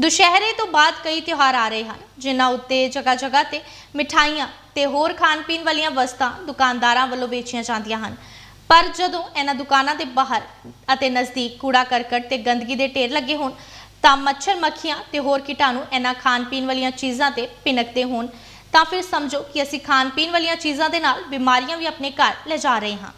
ਦੁਸ਼ਹਿਰੇ ਤੋਂ ਬਾਅਦ ਕਈ ਤਿਉਹਾਰ ਆ ਰਹੇ ਹਨ, ਜਿਨ੍ਹਾਂ ਉੱਤੇ ਜਗ੍ਹਾ ਜਗ੍ਹਾ ਤੇ ਮਿਠਾਈਆਂ ਤੇ ਹੋਰ ਖਾਣ ਪੀਣ ਵਾਲੀਆਂ ਵਸਤਾਂ ਦੁਕਾਨਦਾਰਾਂ ਵੱਲੋਂ ਵੇਚੀਆਂ ਜਾਂਦੀਆਂ ਹਨ। ਪਰ ਜਦੋਂ ਇਹਨਾਂ ਦੁਕਾਨਾਂ ਦੇ ਬਾਹਰ ਅਤੇ ਨਜ਼ਦੀਕ ਕੂੜਾ ਕਰਕਟ ਤੇ ਗੰਦਗੀ ਦੇ ਢੇਰ ਲੱਗੇ ਹੋਣ, ਤਾਂ ਮੱਛਰ ਮੱਖੀਆਂ ਤੇ ਹੋਰ ਕੀਟਾਣੂ ਇਹਨਾਂ ਖਾਣ ਪੀਣ ਵਾਲੀਆਂ ਚੀਜ਼ਾਂ ਤੇ ਪਿਨਕਦੇ ਹੋਣ, ਤਾਂ ਫਿਰ ਸਮਝੋ ਕਿ ਅਸੀਂ ਖਾਣ ਪੀਣ ਵਾਲੀਆਂ ਚੀਜ਼ਾਂ ਦੇ ਨਾਲ ਬਿਮਾਰੀਆਂ ਵੀ ਆਪਣੇ ਘਰ ਲਿਜਾ ਰਹੇ ਹਾਂ।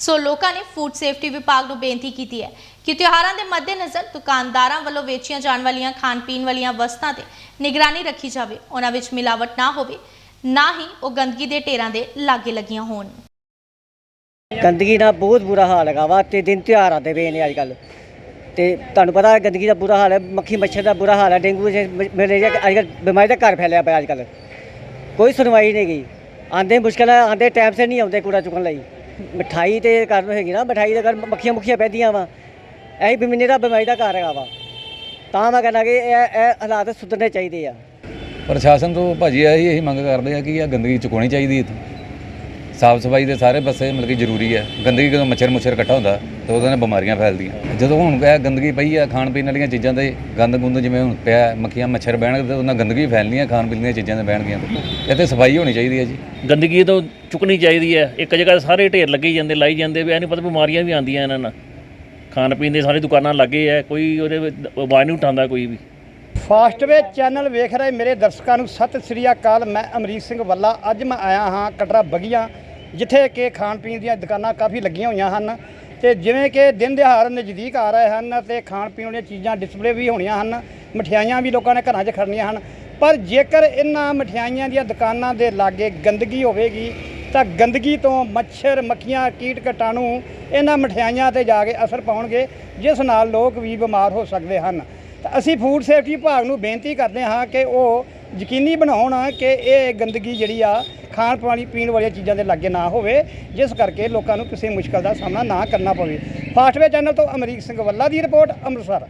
ਸੋ ਲੋਕਾਂ ਨੇ ਫੂਡ ਸੇਫਟੀ ਵਿਭਾਗ ਨੂੰ ਬੇਨਤੀ ਕੀਤੀ ਹੈ ਕਿ ਤਿਉਹਾਰਾਂ ਦੇ ਮੱਦੇਨਜ਼ਰ ਦੁਕਾਨਦਾਰਾਂ ਵੱਲੋਂ ਵੇਚੀਆਂ ਜਾਣ ਵਾਲੀਆਂ, ਖਾਣ ਪੀਣ ਵਾਲੀਆਂ ਵਸਤਾਂ ਤੇ ਨਿਗਰਾਨੀ ਰੱਖੀ ਜਾਵੇ। ਉਹਨਾਂ ਵਿੱਚ ਮਿਲਾਵਟ ਨਾ ਹੋਵੇ, ਨਾ ਹੀ ਉਹ ਗੰਦਗੀ ਦੇ ਢੇਰਾਂ ਦੇ ਲਾਗੇ ਲੱਗੀਆਂ ਹੋਣ। ਗੰਦਗੀ ਦਾ ਬਹੁਤ ਬੁਰਾ ਹਾਲ ਹੈਗਾ ਵਾ, ਤੇ ਦਿਨ ਤਿਉਹਾਰ ਆਉਂਦੇ ਪਏ ਨੇ ਅੱਜ ਕੱਲ ਤੇ ਤੁਹਾਨੂੰ ਪਤਾ ਗੰਦਗੀ ਦਾ ਬੁਰਾ ਹਾਲ ਹੈ, ਮੱਖੀ ਮੱਛਰ ਦਾ ਬੁਰਾ ਹਾਲ ਹੈ, ਡੇਂਗੂ ਮਲੇਰੀਆ ਅੱਜ ਕੱਲ ਬਿਮਾਰੀ ਦਾ ਘਰ ਫੈਲਿਆ ਪਿਆ ਅੱਜ ਕੱਲ ਕੋਈ ਸੁਣਵਾਈ ਨਹੀਂ ਗਈ। ਆਂਦੇ ਮੁਸ਼ਕਲ ਹੈ ਆਂਦੇ ਟਾਈਮ ਸੇ ਨਹੀਂ ਆਉਂਦੇ ਕੂੜਾ ਚੁੱਕਣ ਲਈ। ਮਠਾਈ ਤੇ ਕਾਰਨ ਹੈਗੀ ਨਾ, ਮਠਾਈ ਦੇ ਕਾਰਨ ਮੱਖੀਆਂ ਮੁੱਖੀਆਂ ਪੈਂਦੀਆਂ ਵਾ। ਐਹੀ ਬਿਮਨੇ ਦਾ ਬਿਮਾਰੀ ਦਾ ਘਰ ਹੈਗਾ ਵਾ। ਤਾਂ ਮੈਂ ਕਹਿੰਦਾ ਕਿ ਇਹ ਇਹ ਹਾਲਾਤ ਸੁਧਰਨੇ ਚਾਹੀਦੇ ਆ। ਪ੍ਰਸ਼ਾਸਨ ਤੋਂ ਭਾਜੀ ਇਹੀ ਇਹੀ ਮੰਗ ਕਰਦੇ ਆ ਕਿ ਇਹ ਗੰਦਗੀ ਚੁਕਾਉਣੀ ਚਾਹੀਦੀ ਹੈ ਸਾਫ਼ ਸਫ਼ਾਈ ਦੇ ਸਾਰੇ ਪਾਸੇ ਮਤਲਬ ਕਿ ਜ਼ਰੂਰੀ ਹੈ। ਗੰਦਗੀ ਜਦੋਂ ਮੱਛਰ ਮੁੱਛਰ ਇਕੱਠਾ ਹੁੰਦਾ ਤਾਂ ਉਹਦੇ ਨਾਲ ਬਿਮਾਰੀਆਂ ਫੈਲਦੀਆਂ। ਜਦੋਂ ਹੁਣ ਇਹ ਗੰਦਗੀ ਪਈ ਆ ਖਾਣ ਪੀਣ ਵਾਲੀਆਂ ਚੀਜ਼ਾਂ ਤੇ ਗੰਦ ਗੁੰਦ ਜਿਵੇਂ ਹੁਣ ਪਿਆ ਹੈ, ਮੱਖੀਆਂ ਮੱਛਰ ਬਹਿਣਗੇ ਤੇ ਉਹਨਾਂ ਗੰਦਗੀ ਫੈਲਣੀ ਆ ਖਾਣ ਪੀਣ ਦੀਆਂ ਚੀਜ਼ਾਂ ਤੇ ਬਹਿਣਗੀਆਂ। ਇਹ ਤੇ ਸਫ਼ਾਈ ਹੋਣੀ ਚਾਹੀਦੀ ਹੈ ਜੀ। ਗੰਦਗੀ ਤੋਂ ਚੁੱਕਣੀ ਚਾਹੀਦੀ ਹੈ। ਇੱਕ ਜਗ੍ਹਾ ਤੇ ਸਾਰੇ ਢੇਰ ਲੱਗੇ ਜਾਂਦੇ ਲਾਈ ਜਾਂਦੇ ਵੀ ਇਹ ਨਹੀਂ ਪਤਾ ਬਿਮਾਰੀਆਂ ਵੀ ਆਉਂਦੀਆਂ ਇਹਨਾਂ ਨਾਲ। ਖਾਣ ਪੀਣ ਦੇ ਸਾਰੇ ਦੁਕਾਨਾਂ ਲੱਗੇ ਆ ਕੋਈ ਉਹਦੇ ਆਵਾਜ਼ ਨਹੀਂ ਉਠਾਉਂਦਾ ਕੋਈ ਵੀ। ਫਾਸਟਵੇ ਚੈਨਲ ਵੇਖ ਰਹੇ ਮੇਰੇ ਦਰਸ਼ਕਾਂ ਨੂੰ। ਸਤਿ ਸ੍ਰੀ ਅਕਾਲ ਮੈਂ ਅਮਰੀਕ ਸਿੰਘ ਵੱਲਾ। ਅੱਜ ਮੈਂ ਆਇਆ ਹਾਂ ਕਟਰਾ ਬਗੀਆਂ ਜਿੱਥੇ ਕਿ ਖਾਣ ਪੀਣ ਦੀਆਂ ਦੁਕਾਨਾਂ ਕਾਫੀ ਲੱਗੀਆਂ ਹੋਈਆਂ ਹਨ ਤੇ ਜਿਵੇਂ ਕਿ ਦਿਨ ਦਿਹਾੜ ਨਜ਼ਦੀਕ ਆ ਰਹੇ ਹਨ ਤੇ ਖਾਣ ਪੀਣ ਵਾਲੀਆਂ ਚੀਜ਼ਾਂ ਡਿਸਪਲੇ ਵੀ ਹੋਣੀਆਂ ਹਨ, ਮਠਿਆਈਆਂ ਵੀ ਲੋਕਾਂ ਨੇ ਘਰਾਂ 'ਚ ਖੜਨੀਆਂ ਹਨ। ਪਰ ਜੇਕਰ ਇਹਨਾਂ ਮਠਿਆਈਆਂ ਦੀਆਂ ਦੁਕਾਨਾਂ ਦੇ ਲਾਗੇ ਗੰਦਗੀ ਹੋਵੇਗੀ, ਤਾਂ ਗੰਦਗੀ ਤੋਂ ਮੱਛਰ, ਮੱਖੀਆਂ, ਕੀਟ ਕਟਾਣੂ ਇਹਨਾਂ ਮਠਿਆਈਆਂ ਤੇ ਜਾ ਕੇ ਅਸਰ ਪਾਉਣਗੇ, ਜਿਸ ਨਾਲ ਲੋਕ ਵੀ ਬਿਮਾਰ ਹੋ ਸਕਦੇ ਹਨ। ਤਾਂ ਅਸੀਂ ਫੂਡ ਸੇਫਟੀ ਵਿਭਾਗ ਨੂੰ ਬੇਨਤੀ ਕਰਦੇ ਹਾਂ ਕਿ ਉਹ ਯਕੀਨੀ ਬਣਾਉਣ ਕਿ ਇਹ ਗੰਦਗੀ ਜਿਹੜੀ ਆ, ਖਾਣ ਪਾਣੀ ਪੀਣ ਵਾਲੀਆਂ ਚੀਜ਼ਾਂ ਦੇ ਲਾਗੇ ਨਾ ਹੋਵੇ, ਜਿਸ ਕਰਕੇ ਲੋਕਾਂ ਨੂੰ ਕਿਸੇ ਮੁਸ਼ਕਲ ਦਾ ਸਾਹਮਣਾ ਨਾ ਕਰਨਾ ਪਵੇ। ਫਾਸਟਵੇ ਚੈਨਲ ਤੋਂ ਅਮਰੀਕ ਸਿੰਘ ਵੱਲਾ ਦੀ ਰਿਪੋਰਟ, ਅੰਮ੍ਰਿਤਸਰ।